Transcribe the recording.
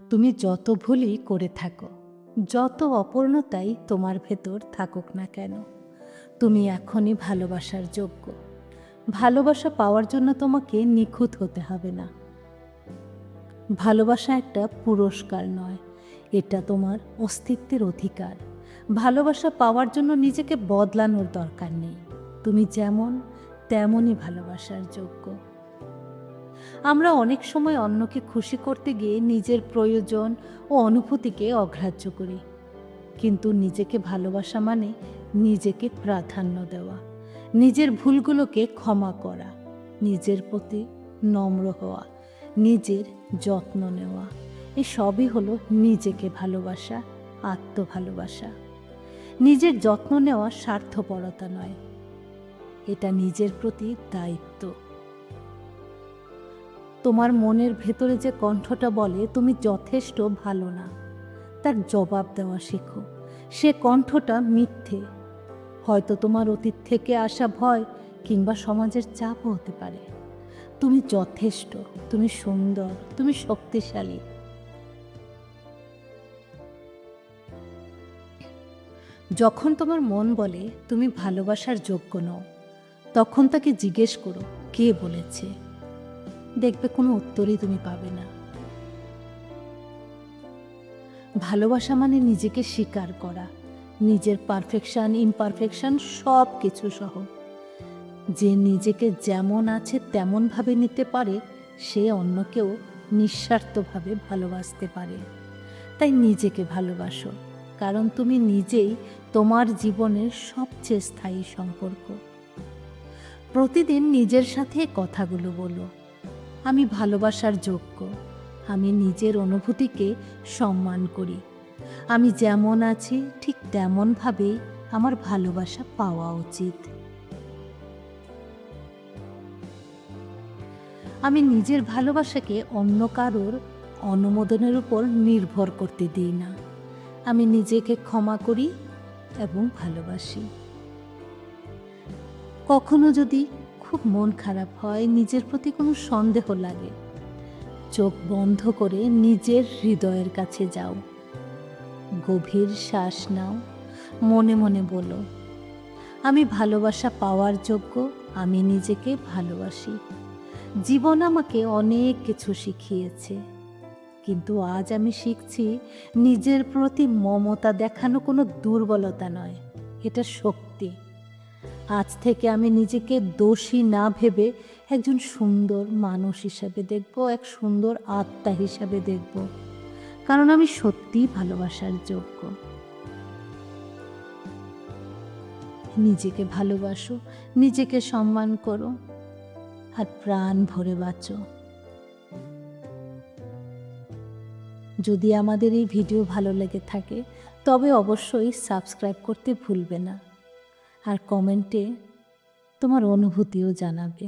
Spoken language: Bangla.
তুমি যত ভুলই করে থাকো, যত অপূর্ণতাই তোমার ভেতর থাকুক না কেন, তুমি এখনই ভালোবাসার যোগ্য। ভালোবাসা পাওয়ার জন্য তোমাকে নিখুঁত হতে হবে না। ভালোবাসা একটা পুরস্কার নয়, এটা তোমার অস্তিত্বের অধিকার। ভালোবাসা পাওয়ার জন্য নিজেকে বদলানোর দরকার নেই। তুমি যেমন, তেমনই ভালোবাসার যোগ্য। আমরা অনেক সময় অন্যকে খুশি করতে গিয়ে নিজের প্রয়োজন ও অনুভূতিকে অগ্রাহ্য করি। কিন্তু নিজেকে ভালোবাসা মানে নিজেকে প্রাধান্য দেওয়া, নিজের ভুলগুলোকে ক্ষমা করা, নিজের প্রতি নম্র হওয়া, নিজের যত্ন নেওয়া এই সবই হলো নিজেকে ভালোবাসা, আত্মভালোবাসা। নিজের যত্ন নেওয়া স্বার্থপরতা নয়, এটা নিজের প্রতি দায়িত্ব। তোমার মনের ভেতরে যে কণ্ঠটা বলে, তুমি যথেষ্ট ভালো না। তার জবাব দেওয়া শেখো। সে কণ্ঠটা মিথ্যে। হয়তো তোমার অতীত থেকে আসা ভয় কিংবা সমাজের চাপও হতে পারে। তুমি যথেষ্ট, তুমি সুন্দর, তুমি শক্তিশালী। যখন তোমার মন বলে, তুমি ভালোবাসার যোগ্য নও, তখন তাকে জিজ্ঞেস করো, কে বলেছে? দেখবে কোনো উত্তরই তুমি পাবে না। ভালোবাসা মানে নিজেকে স্বীকার করা। নিজের পারফেকশন ইমপারফেকশন সব কিছু সহ। যে নিজেকে যেমন আছে তেমনভাবে নিতে পারে, সে অন্যকেও নিঃস্বার্থভাবে ভালোবাসতে পারে। তাই নিজেকে ভালোবাসো, কারণ তুমি নিজেই তোমার জীবনের সবচেয়ে স্থায়ী সম্পর্ক। প্রতিদিন নিজের সাথে কথাগুলো বলো। আমি ভালোবাসার যোগ্য। আমি নিজের অনুভূতিকে সম্মান করি। আমি যেমন আছি, ঠিক তেমনভাবেই আমার ভালোবাসা পাওয়া উচিত। আমি নিজের ভালোবাসাকে অন্য কারোর অনুমোদনের উপর নির্ভর করতে দিই না। আমি নিজেকে ক্ষমা করি এবং ভালোবাসি। কখনো যদি খুব মন খারাপ হয়, নিজের প্রতি কোনো সন্দেহ লাগে। চোখ বন্ধ করে নিজের হৃদয়ের কাছে যাও। গভীর শ্বাস নাও, মনে মনে বলো, আমি ভালোবাসা পাওয়ার যোগ্য, আমি নিজেকে ভালোবাসি। জীবন আমাকে অনেক কিছু শিখিয়েছে, কিন্তু আজ আমি শিখছি নিজের প্রতি মমতা দেখানো কোনো দুর্বলতা নয়, এটা শক্তি। আজ থেকে আমি নিজেকে দোষী না ভেবে একজন সুন্দর মানুষ হিসাবে দেখব, এক সুন্দর আত্মা হিসাবে দেখব। কারণ আমি সত্যিই ভালোবাসার যোগ্য। নিজেকে ভালোবাসো, নিজেকে সম্মান করো আর প্রাণ ভরে বাঁচো। যদি আমাদের এই ভিডিও ভালো লেগে থাকে, তবে অবশ্যই সাবস্ক্রাইব করতে ভুলবে না। আর কমেন্টে তোমার অনুভূতিও জানাবে।